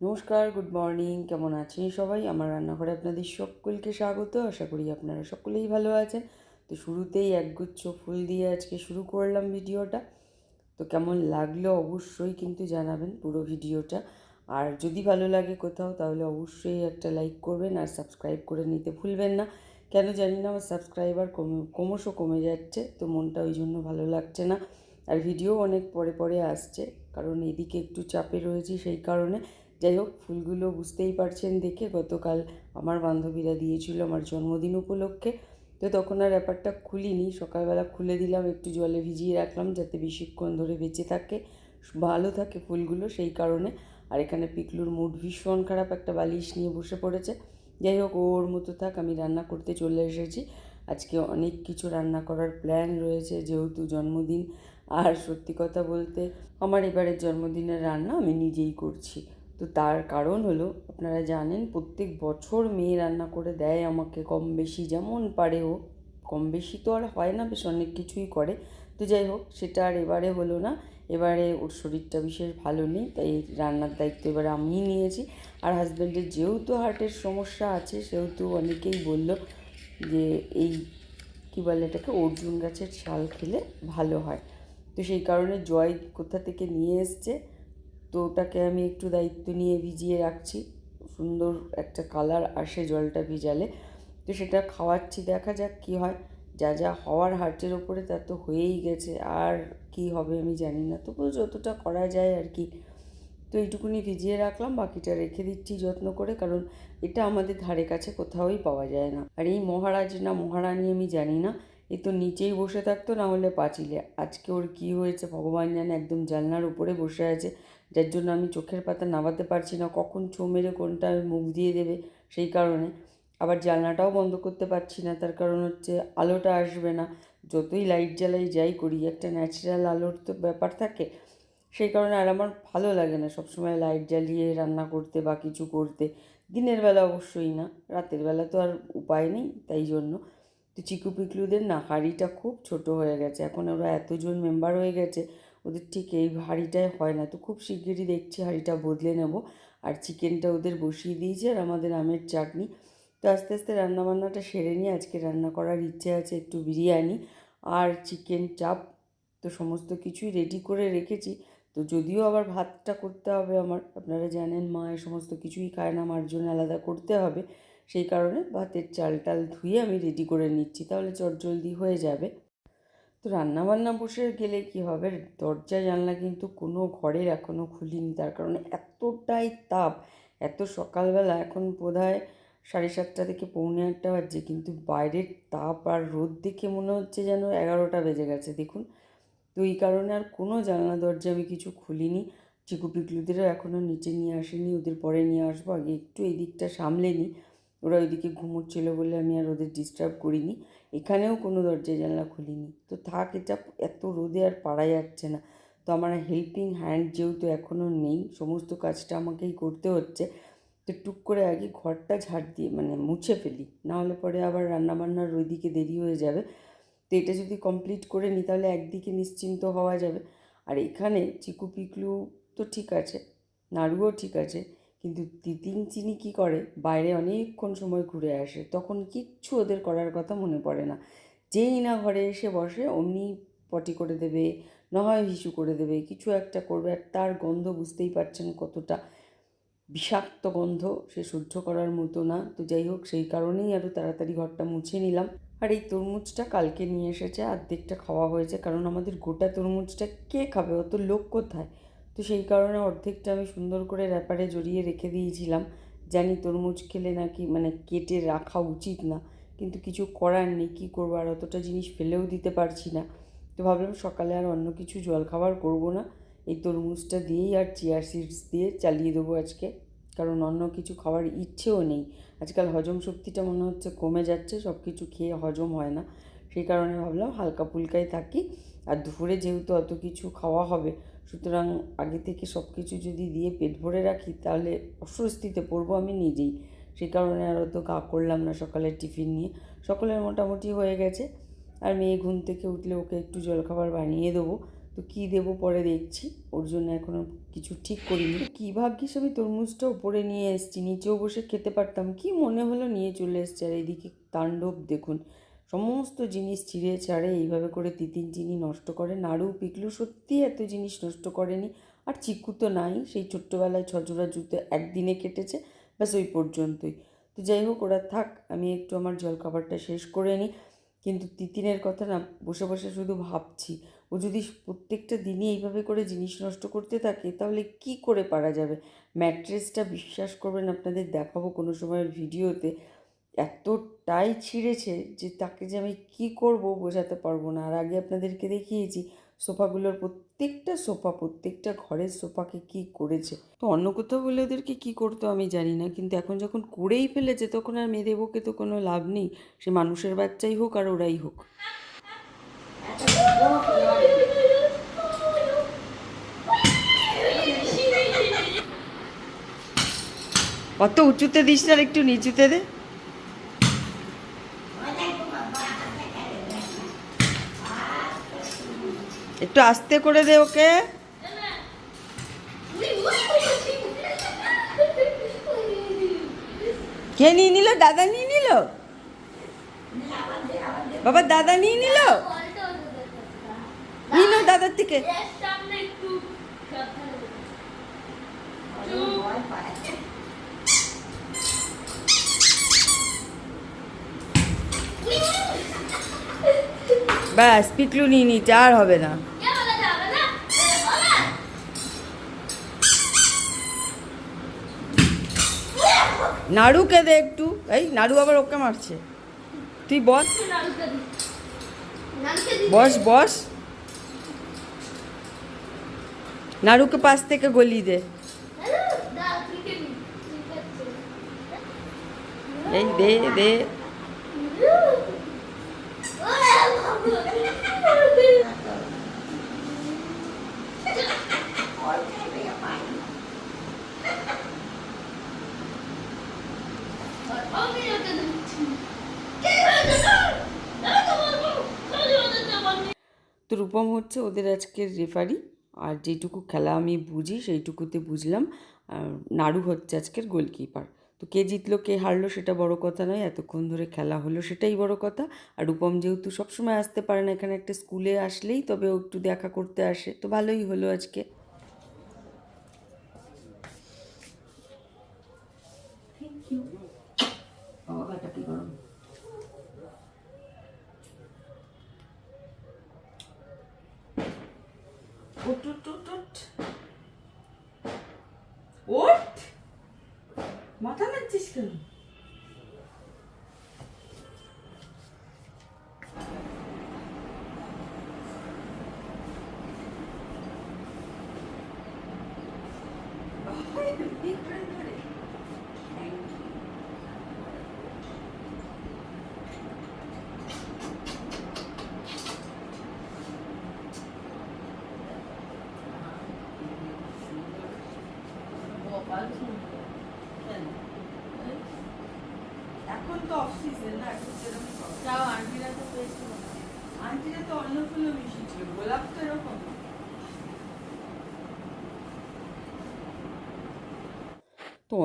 নমস্কার good morning কেমন আছেন সবাই? আমার রান্নাঘরে আপনাদের সকলকে স্বাগত। আশা করি আপনারা সকলেই ভালো আছেন। তো শুরুতেই একগুচ্ছ ফুল দিয়ে আজকে শুরু করলাম ভিডিওটা। তো কেমন লাগল অবশ্যই কিন্তু জানাবেন পুরো ভিডিওটা। আর যদি ভালো লাগে কোথাও, তাহলে অবশ্যই একটা লাইক করবেন আর সাবস্ক্রাইব করে নিতে ভুলবেন না। কেন জানি না, আমার সাবস্ক্রাইবার কমে, ক্রমশ কমে যাচ্ছে, তো মনটা ওই জন্য ভালো লাগছে না। আর ভিডিও অনেক পরে পরে আসছে, কারণ এদিকে একটু চাপে রয়েছি সেই কারণে। যাই হোক, ফুলগুলো বুঝতেই পারছেন দেখে গতকাল আমার বান্ধবীরা দিয়েছিল আমার জন্মদিন উপলক্ষে। তো তখন আর ব্যাপারটা খুলিনি, সকালবেলা খুলে দিলাম, একটু জলে ভিজিয়ে রাখলাম যাতে বেশিক্ষণ ধরে বেঁচে থাকে, ভালো থাকে ফুলগুলো সেই কারণে। আর এখানে পিকলুর মুড ভীষণ খারাপ, একটা বালিশ নিয়ে বসে পড়েছে। যাই হোক, ওর মতো থাক, আমি রান্না করতে চলে এসেছি। আজকে অনেক কিছু রান্না করার প্ল্যান রয়েছে, যেহেতু জন্মদিন। আর সত্যি কথা বলতে, আমার এবারের জন্মদিনের রান্না আমি নিজেই করছি। তো তার কারণ হলো, আপনারা জানেন প্রত্যেক বছর মেয়ে রান্না করে দেয় আমাকে, কম বেশি যেমন পারে ও, কম বেশি তো আর হয় না, বেশ অনেক কিছুই করে। তো যাই হোক, সেটা আর এবারে হলো না। এবারে ওর শরীরটা বিশেষ ভালো নেই, তাই রান্নার দায়িত্ব এবারে আমিই নিয়েছি। আর হাজব্যান্ডের যেহেতু হার্টের সমস্যা আছে, সেহেতু অনেকেই বলল যে এই কী বলে এটাকে, অর্জুন গাছের ছাল খেলে ভালো হয়। তো সেই কারণে জয় কোথা থেকে নিয়ে এসছে তো ওটাকে আমি একটু দায়িত্ব নিয়ে ভিজিয়ে রাখছি। সুন্দর একটা কালার আসে জলটা ভিজালে। তো সেটা খাওয়াচ্ছি, দেখা যাক কী হয়। যা যা হওয়ার হার্টের ওপরে তা তো হয়েই গেছে, আর কি হবে আমি জানি না। তবুও যতটা করা যায় আর কি। তো এইটুকুনি ভিজিয়ে রাখলাম, বাকিটা রেখে দিচ্ছি যত্ন করে, কারণ এটা আমাদের ধারে কাছে কোথাওই পাওয়া যায় না। আর এই মহারাজ না মহারানী আমি জানি না, এ তো নিচেই বসে থাকতো, না হলে পাঁচিলে। আজকে ওর কি হয়েছে, ভগবান জানে, একদম জানলার উপরে বসে আছে। যার জন্য আমি চোখের পাতা নামাতে পারছি না, কখন ছো মেরে কোনটা আমি মুখ দিয়ে দেবে সেই কারণে। আবার জানলাটাও বন্ধ করতে পারছি না, তার কারণ হচ্ছে আলোটা আসবে না। যতই লাইট জ্বালাই যাই করি, একটা ন্যাচারাল আলোর তো ব্যাপার থাকে, সেই কারণে আর আমার ভালো লাগে না সবসময় লাইট জ্বালিয়ে রান্না করতে বা কিছু করতে। দিনের বেলা অবশ্যই না, রাতের বেলা তো আর উপায় নেই তাই জন্য। তো চিকু পিকলুদের না হাঁড়িটা খুব ছোট হয়ে গেছে, এখন ওরা এতজন মেম্বার হয়ে গেছে ওদের ঠিক এই হাঁড়িটায় হয় না। তো খুব শিগগিরই দেখছি হাঁড়িটা বদলে নেব। আর চিকেনটা ওদের বসিয়ে দিয়েছি আর আমাদের আমের চাটনি। তো আস্তে আস্তে রান্নাবান্নাটা সেরে নিয়ে আজকে রান্না করার ইচ্ছে আছে একটু বিরিয়ানি আর চিকেন চাপ। তো সমস্ত কিছুই রেডি করে রেখেছি। তো যদিও আবার ভাতটা করতে হবে আমার, আপনারা জানেন মা এ সমস্ত কিছুই খায় না আমার জন্য আলাদা করতে হবে। সেই কারণে ভাতের চাল টাল ধুয়ে আমি রেডি করে নিচ্ছি। তাহলে চটজলদি হয়ে যাবে। তো রান্নাবান্না বসে গেলে কি হবে? দরজা, জানলা কিন্তু কোনো ঘরের এখনও খুলিনি। তার কারণে এতটাই তাপ। এত সকালবেলা এখন বোধ হয় সাড়ে সাতটা থেকে পৌনে আটটা বাজছে, কিন্তু বাইরের তাপ আর রোদ দেখে মনে হচ্ছে যেন এগারোটা বেজে গেছে। দেখুন, তো এই কারণে আর কোনো জানলা, দরজা আমি কিছু খুলিনি। চিকু পিকলুদেরও এখনও নিচে নিয়ে আসেনি, ওদের পরে নিয়ে আসব। আগে একটু এই দিকটা সামলে নিই। ওরা ওইদিকে ঘুমোচ্ছিল বলে আমি আর ওদের ডিস্টার্ব করিনি। এখানেও কোনো দরজা জানলা খুলিনি। তো থাক, এটা এত রোদে আর পারা যাচ্ছে না। তো আমার হেল্পিং হ্যান্ড যেহেতু এখনও নেই, সমস্ত কাজটা আমাকেই করতে হচ্ছে। তো টুক করে আগে ঘরটা ঝাড় দিয়ে মানে মুছে ফেলি নাহলে পরে আবার রান্নাবান্নার ওইদিকে দেরি হয়ে যাবে। তো এটা যদি কমপ্লিট করে নিই, তাহলে একদিকে নিশ্চিন্ত হওয়া যাবে। আর এখানে চিকু পিকলু তো ঠিক আছে, নাড়ুও ঠিক আছে কিন্তু তিতিন চিনি কী করে? বাইরে অনেকক্ষণ সময় ঘুরে আসে, তখন কিচ্ছু ওদের করার কথা মনে পড়ে না। যেই না ঘরে এসে বসে, অমনি পটি করে দেবে না হয় হিসু করে দেবে, কিছু একটা করবে, আর তার গন্ধ বুঝতেই পারছেন কতটা বিষাক্ত গন্ধ। সে সহ্য করার মতো না। তো যাই হোক, সেই কারণেই আরও তাড়াতাড়ি ঘরটা মুছে নিলাম। আর এই তরমুজটা কালকে নিয়ে এসেছে অর্ধেকটা খাওয়া হয়েছে, কারণ আমাদের গোটা তরমুজটা কে খাবে? অত লোক কোথায়? তো সেই কারণে অর্ধেকটা আমি সুন্দর করে র্যাপারে জড়িয়ে রেখে দিয়েছিলাম। জানি তরমুজ খেলে নাকি মানে কেটে রাখা উচিত না, কিন্তু কিছু করার নেই, কী করব? আর অতটা জিনিস ফেলেও দিতে পারছি না। তো ভাবলাম সকালে আর অন্য কিছু জলখাবার করব না। এই তরমুজটা দিয়েই আর চিয়ার সিডস দিয়ে চালিয়ে দেবো আজকে। কারণ অন্য কিছু খাওয়ার ইচ্ছেও নেই। আজকাল হজম শক্তিটা মনে হচ্ছে কমে যাচ্ছে সব কিছু খেয়ে হজম হয় না। সেই কারণে ভাবলাম হালকা ফুলকাই থাকি। আর দুপুরে যেহেতু অত কিছু খাওয়া হবে সুতরাং আগে থেকে সব কিছু যদি দিয়ে পেট ভরে রাখি, তাহলে অস্বস্তিতে পড়ব আমি নিজেই। সেই কারণে আর অত গা করলাম না সকালের টিফিন নিয়ে। সকলের মোটামুটি হয়ে গেছে। আর মেয়ে ঘুম থেকে উঠলে ওকে একটু জলখাবার বানিয়ে দেবো। তো তো কী দেবো পরে দেখছি। ওর জন্য এখনও কিছু ঠিক করিনি। কী ভাগ্যিস আমি তরমুজটা উপরে নিয়ে এসেছি। নিচেও বসে খেতে পারতাম। কি মনে হলো নিয়ে চলে এসছে। আর এইদিকে তাণ্ডব দেখুন। সমস্ত জিনিস ছিঁড়ে ছাড়ে, এইভাবে করে তিতিন চিনি নষ্ট করে। নাড়ু পিকলু সত্যি এত জিনিস নষ্ট করেনি। আর চিকু তো নাই, সেই ছোট্টবেলায় ছজোড়া জুতো একদিনে কেটেছে, ব্যাস ওই পর্যন্তই। তো যাই হোক, ওরা থাক, আমি একটু আমার জলখাবারটা শেষ করে নিই। কিন্তু তিতিনের কথা না, বসে বসে শুধু ভাবছি, ও যদি প্রত্যেকটা দিনই এইভাবে করে জিনিস নষ্ট করতে থাকে, তাহলে কি করে পারা যাবে? ম্যাট্রেসটা বিশ্বাস করবেন, আপনাদের দেখাবো কোনো সময়ের ভিডিওতে। এতটাই ছিঁড়েছে যে তাকে যে আমি কি করব বোঝাতে পারব না। আর আগে আপনাদেরকে দেখিয়েছি, সোফাগুলোর প্রত্যেকটা সোফা, প্রত্যেকটা ঘরের সোফাকে কি করেছে। তো অন্য কোথাও বলে ওদেরকে কি করতো আমি জানি না, কিন্তু এখন যখন করেই ফেলেছে তখন আর মেয়ে দেবকে তো কোনো লাভ নেই। সে মানুষের বাচ্চাই হোক আর ওরাই হোক। অত উঁচুতে দিস না একটু নিচুতে দে। একটু আস্তে করে দে ওকে। কে নিয়ে নিল? দাদা নিয়ে নিল? বাবা দাদা নিয়ে নিল? নিল দাদার থেকে। ব্যাস পিকলু নিয়ে নিচ্ছে আর হবে না। নাড়ুকে দে একটু। এই, নাড়ু আবার ওকে মারছে। তুই বস। বস বস। নাড়ুকে পাশ থেকে গলি দে। এই, দে দে। তো রূপম হচ্ছে ওদের আজকের রেফারি আর যেটুকু খেলা আমি বুঝি, সেইটুকুতে বুঝলাম। নাড়ু হচ্ছে আজকের গোলকিপার তো কে জিতলো, কে হারলো সেটা বড় কথা নয়, এতক্ষণ ধরে খেলা হলো সেটাই বড় কথা। আর রূপম যেহেতু সবসময় আসতে পারে না, এখানে একটা স্কুলে আসলেই তবে ও একটু দেখা করতে আসে। তো ভালোই হলো আজকে। ensinando.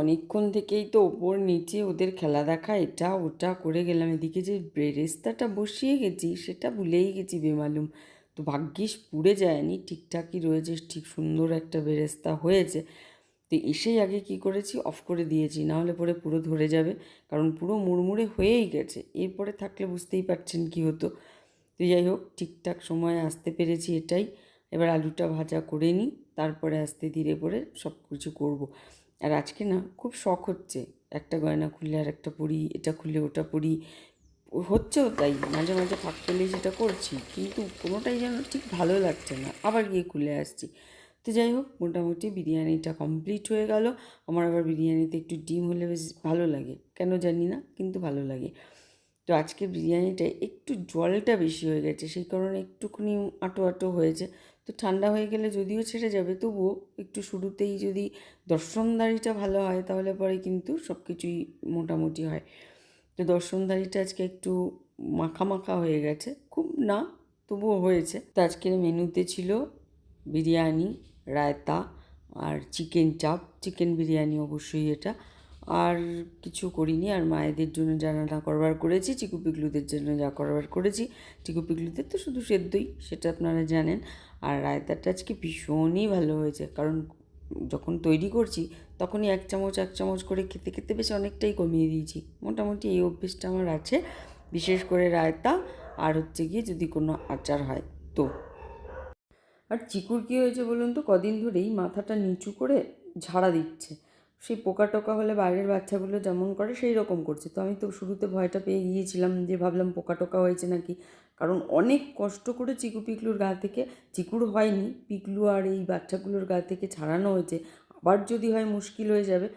অনেকক্ষণ থেকেই তো ওপর নিচে ওদের খেলা দেখা, এটা ওটা করে গেলাম। এদিকে যে বেরেস্তাটা বসিয়ে গেছি, সেটা ভুলেই গেছি বেমালুম। তো ভাগ্যিস পুড়ে যায়নি, ঠিকঠাকই রয়েছে, ঠিক সুন্দর একটা বেরেস্তা হয়েছে। তো এসেই আগে কি করেছি অফ করে দিয়েছি, নাহলে পরে পুরো ধরে যাবে, কারণ পুরো মুড়মুড়ে হয়েই গেছে। এরপরে থাকলে বুঝতেই পারছেন কি হতো। তো যাই হোক, ঠিকঠাক সময়ে আসতে পেরেছি এটাই। এবার আলুটা ভাজা করে নিই, তারপরে আস্তে ধীরে করে সব কিছু করব। আর আজকে না খুব শখ হচ্ছে। একটা গয়না খুললে আর একটা পরি, এটা খুললে ওটা পরি। হচ্ছেও তাই, মাঝে মাঝে ফাঁক পেলেই সেটা করছি, কিন্তু কোনোটাই যেন ঠিক ভালো লাগছে না। আবার গিয়ে খুলে আসছি। তো যাই হোক, মোটামুটি বিরিয়ানিটা কমপ্লিট হয়ে গেল। আমার আবার বিরিয়ানিতে একটু ডিম হলে বেশ ভালো লাগে। কেন জানি না, কিন্তু ভালো লাগে। তো আজকে বিরিয়ানিটা একটু জলটা বেশি হয়ে গেছে, সেই কারণে একটুখানি আটো আটো হয়েছে। তো ঠান্ডা হয়ে গেলে যদিও ছেড়ে যাবে, তবুও একটু শুরুতেই যদি দর্শনদারিটা ভালো হয়, তাহলে পরে কিন্তু সব কিছুই মোটামুটি হয়। তো দর্শনদারিটা আজকে একটু মাখা মাখা হয়ে গেছে, খুব না, তবুও হয়েছে। তো আজকের মেনুতে ছিল বিরিয়ানি, রায়তা আর চিকেন চাপ, চিকেন বিরিয়ানি অবশ্যই এটা। আর কিছু করিনি, আর মায়েদের জন্য যা রান্না করবার করেছি, চিকু পিকলুদের জন্য যা করবার করেছি, চিকু পিকলুদের তো শুধু সেদ্ধই, সেটা আপনারা জানেন। আর রায়তাটা আজকে ভীষণই ভালো হয়েছে। কারণ যখন তৈরি করছি, তখনই এক চামচ এক চামচ করে খেতে খেতে বেশ অনেকটাই কমিয়ে দিয়েছি। মোটামুটি এই অভ্যেসটা আমার আছে। বিশেষ করে রায়তা আর হচ্ছে গিয়ে যদি কোনো আচার হয় তো। আর চিকুর কী হয়েছে বলুন তো? কদিন ধরেই মাথাটা নিচু করে ঝাড়া দিচ্ছে। সেই পোকা টোকা হলে বাইরের বাচ্চাগুলো যেমন করে সেই রকম করছে। তো আমি তো শুরুতে ভয়টা পেয়ে গিয়েছিলাম যে ভাবলাম পোকা টোকা হয়েছে নাকি। কারণ অনেক কষ্ট করে চিকু পিকলুর গা থেকে, চিকুর হয়নি, পিকলু আর এই বাচ্চাগুলোর গা থেকে ছাড়ানো হয়েছে। আবার যদি হয় মুশকিল হয়ে যাবে।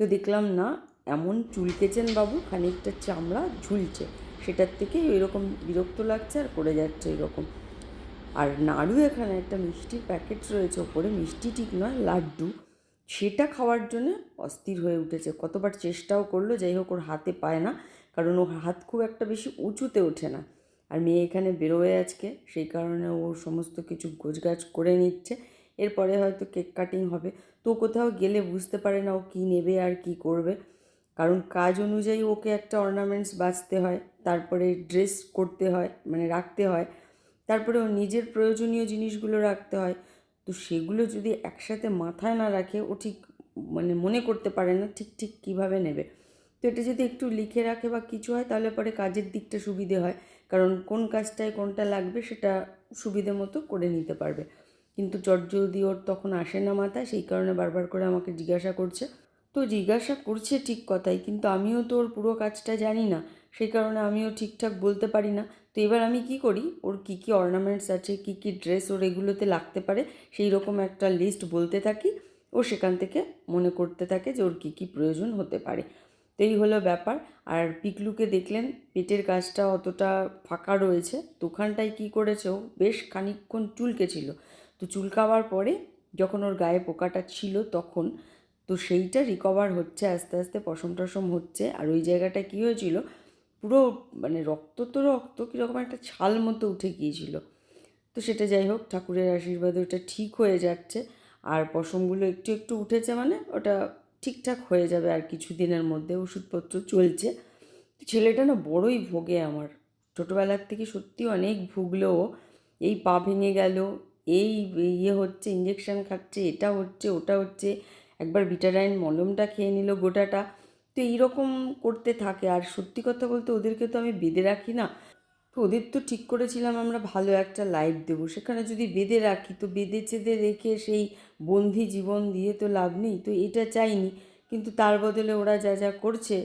তো দেখলাম না, এমন চুলকেছেন বাবু, খানিকটা চামড়া ঝুলছে। সেটার থেকে এরকম বিরক্ত লাগছে আর করে যাচ্ছে এরকম। আর নাড়ু এখানে একটা মিষ্টির প্যাকেট রয়েছে, ওপরে মিষ্টি ঠিক নয়, লাড্ডু। সেটা খাওয়ার জন্য অস্থির হয়ে উঠেছে। কতবার চেষ্টাও করল, যাই হোক ওর হাতে পায় না, কারণ ওর হাত খুব একটা বেশি উঁচুতে ওঠে না। আর মেয়ে এখানে বেরোয় আজকে, সেই কারণে ও সমস্ত কিছু গোছগাছ করে নিচ্ছে। এরপরে হয়তো কেক কাটিং হবে। তো কোথাও গেলে বুঝতে পারে না ও কী নেবে আর কি করবে। কারণ কাজ অনুযায়ী ওকে একটা অর্নামেন্টস বাঁচতে হয়, তারপরে ড্রেস করতে হয় মানে রাখতে হয়। তারপরে ও নিজের প্রয়োজনীয় জিনিসগুলো রাখতে হয়। তো সেগুলো যদি একসাথে মাথায় না রাখে, ও ঠিক মানে মনে করতে পারে না ঠিক ঠিক কীভাবে নেবে। তো এটা যদি একটু লিখে রাখে বা কিছু হয়, তাহলে পরে কাজের দিকটা সুবিধে হয়। কারণ কোন কাজটায় কোনটা লাগবে সেটা সুবিধে মতো করে নিতে পারবে। কিন্তু চটজলদি ওর তখন আসে না মাথায়, সেই কারণে বারবার করে আমাকে জিজ্ঞাসা করছে। তো জিজ্ঞাসা করছে ঠিক কথাই, কিন্তু আমিও তো ওর পুরো কাজটা জানি না। সেই কারণে আমিও ঠিকঠাক বলতে পারি না। তো এবার আমি কি করি? ওর কী কী অর্নামেন্টস আছে, কী কী ড্রেস ওর এগুলোতে লাগতে পারে, সেই রকম একটা লিস্ট বলতে থাকি। ও সেখান থেকে মনে করতে থাকে যে ওর কী কী প্রয়োজন হতে পারে। তো এই হলো ব্যাপার। আর পিকলুকে দেখলেন, পেটের কাজটা অতটা ফাঁকা রয়েছে। তো ওখানটায় কী করেছে ও? বেশ খানিকক্ষণ চুলকেছিল তো চুলকাবার পরে যখন ওর গায়ে পোকাটা ছিল তখন, তো সেইটা রিকভার হচ্ছে, আস্তে আস্তে পশম টসম হচ্ছে। আর ওই জায়গাটা কী হয়েছিল? পুরো মানে রক্ত তো রক্ত, কীরকম একটা ছাল মতো উঠে গিয়েছিল। তো সেটা যাই হোক, ঠাকুরের আশীর্বাদে ওটা ঠিক হয়ে যাচ্ছে। আর পশমগুলো একটু একটু উঠেছে মানে ওটা ঠিকঠাক হয়ে যাবে আর কিছু দিনের মধ্যে ওষুধপত্র চলছে। ছেলেটা না বড়ই ভোগে আমার। ছোটোবেলার থেকে সত্যি অনেক ভুগলো। ও এই পা ভেঙে গেল, এই ইয়ে হচ্ছে ইঞ্জেকশন খাচ্ছে, এটা হচ্ছে, ওটা হচ্ছে। একবার বিটারাইন মলমটা খেয়ে নিল গোটাটা। তো এইরকম করতে থাকে। আর সত্যি কথা বলতে ওদেরকে তো আমি বেঁধে রাখি না। তো ওদের তো ঠিক করেছিলাম আমরা ভালো একটা লাইফ দেবো। সেখানে যদি বেঁধে রাখি, তো বেঁধে চেঁধে রেখে সেই বন্দি জীবন দিয়ে তো লাভ নেই। তো এটা চাইনি। কিন্তু তার বদলে ওরা যা যা করছে,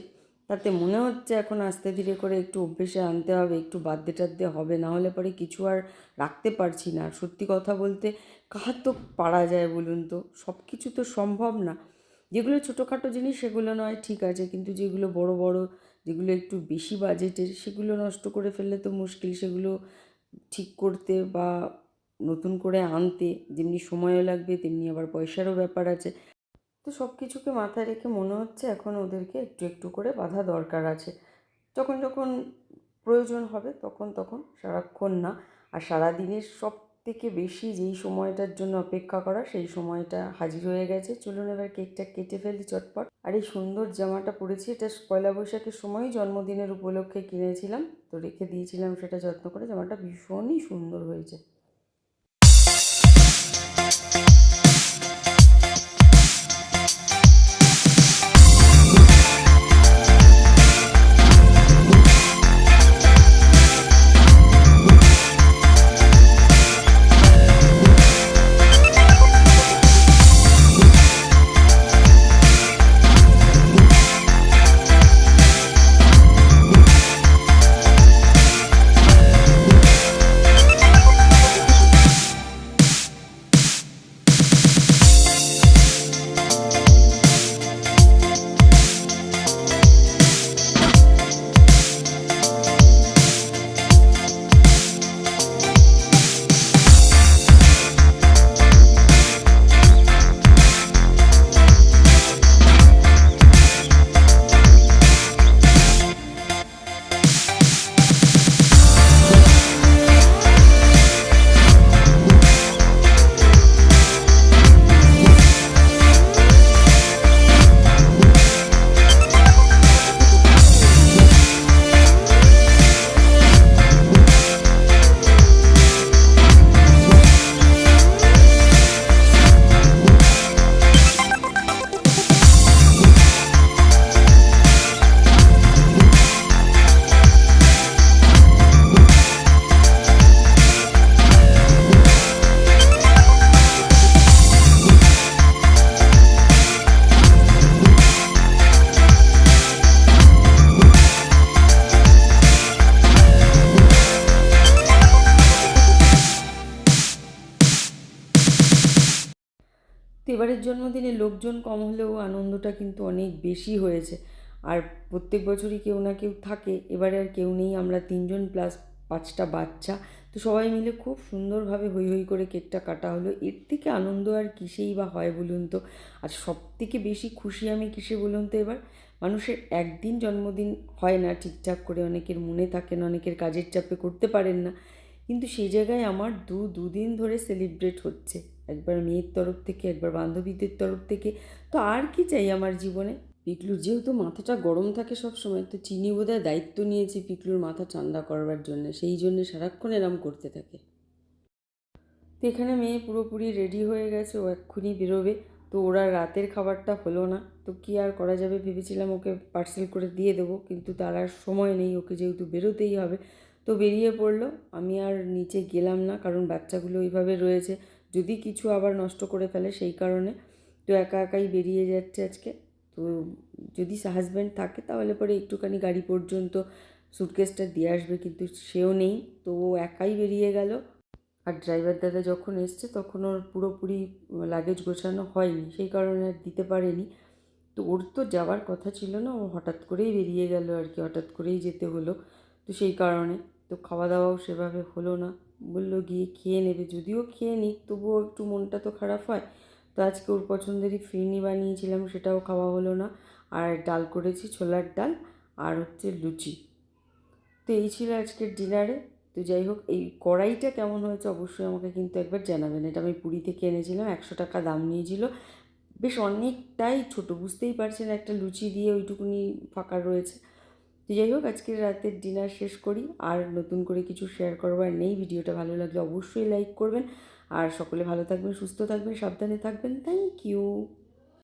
তাতে মনে হচ্ছে এখন আস্তে ধীরে করে একটু অভ্যেসে আনতে হবে, একটু বাদ্যে টাদ্যে হবে। না হলে পরে কিছু আর রাখতে পারছি না। সত্যি কথা বলতে, কার তো পারা যায় বলুন তো? সব কিছু তো সম্ভব না। যেগুলো ছোটোখাটো জিনিস সেগুলো নয়, ঠিক আছে, কিন্তু যেগুলো বড় বড়, যেগুলো একটু বেশি বাজেটের, সেগুলো নষ্ট করে ফেললে তো মুশকিল, সেগুলো ঠিক করতে বা নতুন করে আনতে, যেমনি সময়ও লাগবে, তেমনি আবার পয়সারও ব্যাপার আছে। তো সব কিছুকে মাথায় রেখে মনে হচ্ছে এখন ওদেরকে একটু একটু করে বাধা দরকার আছে। যখন যখন প্রয়োজন হবে, তখন তখন, সারাক্ষণ না, আর সারাদিনের সব থেকে বেশি যেই সময়টার জন্য অপেক্ষা করা, সেই সময়টা হাজির হয়ে গেছে। চলুন এবার কেকটা কেটে ফেলি চটপট। আর এই সুন্দর জামাটা পরেছি, এটা পয়লা বৈশাখের সময় জন্মদিনের উপলক্ষে কিনেছিলাম। তো রেখে দিয়েছিলাম সেটা যত্ন করে, জামাটা ভীষণই সুন্দর হয়েছে। এবারের জন্মদিনে লোকজন কম হলেও আনন্দটা কিন্তু অনেক বেশি হয়েছে। আর প্রত্যেক বছরই কেউ না কেউ থাকে, এবারে আর কেউ নেই, আমরা তিনজন প্লাস পাঁচটা বাচ্চা। তো সবাই মিলে খুব সুন্দরভাবে হই হই করে কেকটা কাটা হলো। এর থেকে আনন্দ আর কিসেই বা হয় বলুন তো? আর সব থেকে বেশি খুশি আমি কিসে বলুন তো এবার? মানুষের একদিন জন্মদিন হয় না ঠিকঠাক করে, অনেকের মনে থাকে না, অনেকের কাজের চাপে করতে পারেন না। কিন্তু সেই জায়গায় আমার দু, দুদিন ধরে সেলিব্রেট হচ্ছে। একবার মেয়ের তরফ থেকে, একবার বান্ধবীদের তরফ থেকে। তো আর কি চাই আমার জীবনে? পিকলুর যেহেতু মাথাটা গরম থাকে সব সময় তো চিনি বোধহয় দায়িত্ব নিয়েছে পিকলুর মাথা ঠান্ডা করবার জন্য। সেই জন্য সারাক্ষণ এরম করতে থাকে। তো এখানে মেয়ে পুরোপুরি রেডি হয়ে গেছে, ও এক্ষুনি বেরোবে। তো ওরা রাতের খাবারটা হলো না। তো কি আর করা যাবে ভেবেছিলাম ওকে পার্সেল করে দিয়ে দেবো, কিন্তু তার আর সময় নেই, ওকে যেহেতু বেরোতেই হবে। তো বেরিয়ে পড়ল। আমি আর নিচে গেলাম না, কারণ বাচ্চাগুলো ওইভাবে রয়েছে। যদি কিছু আবার নষ্ট করে ফেলে সেই কারণে তো একা একাই বেরিয়ে যাচ্ছে আজকে। তো যদি হাজব্যান্ড থাকে তাহলে পরে একটুখানি গাড়ি পর্যন্ত সুটকেসটা দিয়ে আসবে কিন্তু সেও নেই। তো ও একাই বেরিয়ে গেল। আর ড্রাইভার দাদা যখন এসছে তখন ওর পুরোপুরি লাগেজ গোছানো হয়নি, সেই কারণে আর দিতে পারেনি। তো ওর তো যাওয়ার কথা ছিল না, ও হঠাৎ করেই বেরিয়ে গেল আর কি, হঠাৎ করেই যেতে হলো। তো সেই কারণে, তো খাওয়া দাওয়াও সেভাবে হলো না। বলল, গিয়ে খেয়ে নেবে। যদিও খেয়ে নিক, তবুও একটু মনটা তো খারাপ হয়। তো আজকে ওর পছন্দেরই ফিরনি বানিয়েছিলাম, সেটাও খাওয়া হলো না। আর ডাল করেছি, ছোলার ডাল আর হচ্ছে লুচি। তো এই ছিল আজকের ডিনারে। তো যাই হোক, এই কড়াইটা কেমন হয়েছে অবশ্যই আমাকে কিন্তু একবার জানাবেন। এটা আমি পুরী থেকে এনেছিলাম, একশো টাকা দাম নিয়েছিল। বেশ, অনেকটাই ছোট, বুঝতেই পারছেন, একটা লুচি দিয়ে ওইটুকুনি ফাঁকা রয়েছে। তো যাই হোক, আজকের রাতের ডিনার শেষ করি। আর নতুন করে কিছু শেয়ার করবার নেই, ভিডিওটা ভালো লাগলে অবশ্যই লাইক করবেন। আর সকলে ভালো থাকবেন, সুস্থ থাকবেন, সাবধানে থাকবেন। Thank you